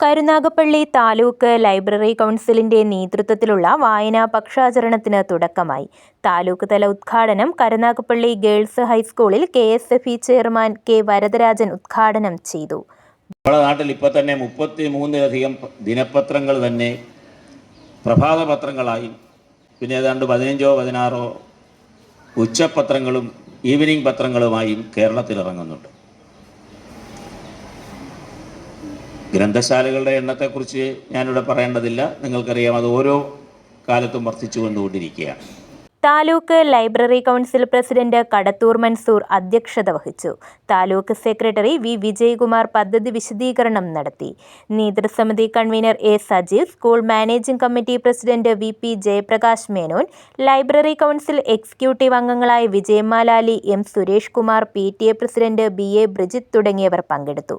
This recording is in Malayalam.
കരുനാഗപ്പള്ളി താലൂക്ക് ലൈബ്രറി കൗൺസിലിന്റെ നേതൃത്വത്തിലുള്ള വായനാ പക്ഷാചരണത്തിന് തുടക്കമായി. താലൂക്ക് തല ഉദ്ഘാടനം കരുനാഗപ്പള്ളി ഗേൾസ് ഹൈസ്കൂളിൽ K S F E chairman K Varadarajan ഉദ്ഘാടനം ചെയ്തു. നമ്മുടെ നാട്ടിൽ ഇപ്പോൾ തന്നെ മുപ്പത്തി മൂന്നിലധികം ദിനപത്രങ്ങൾ തന്നെ പ്രഭാത പത്രങ്ങളായി പിന്നെ ഏതാണ്ട് പതിനഞ്ചോ പതിനാറോ ഉച്ചപത്രങ്ങളും ഈവനിങ് പത്രങ്ങളുമായും കേരളത്തിൽ ഇറങ്ങുന്നുണ്ട് ഗ്രന്ഥശാലകളുടെ എണ്ണത്തെക്കുറിച്ച് ഞാനിവിടെ പറയേണ്ടതില്ല. നിങ്ങൾക്കറിയാം അത് ഓരോ കാലത്തും വർദ്ധിച്ചു വന്നുകൊണ്ടിരിക്കുകയാണ്. Taluk library council president Kadathur Mansoor അധ്യക്ഷത വഹിച്ചു. Taluk secretary V. വിജയകുമാർ പദ്ധതി വിശദീകരണം നടത്തി. നേതൃസമിതി convener A. Sajeev school managing committee president V. P. Jayaprakash Menon library council executive അംഗങ്ങളായ Vijayamalali M. Suresh Kumar P. T. A. President B. A. Brijith തുടങ്ങിയവർ പങ്കെടുത്തു.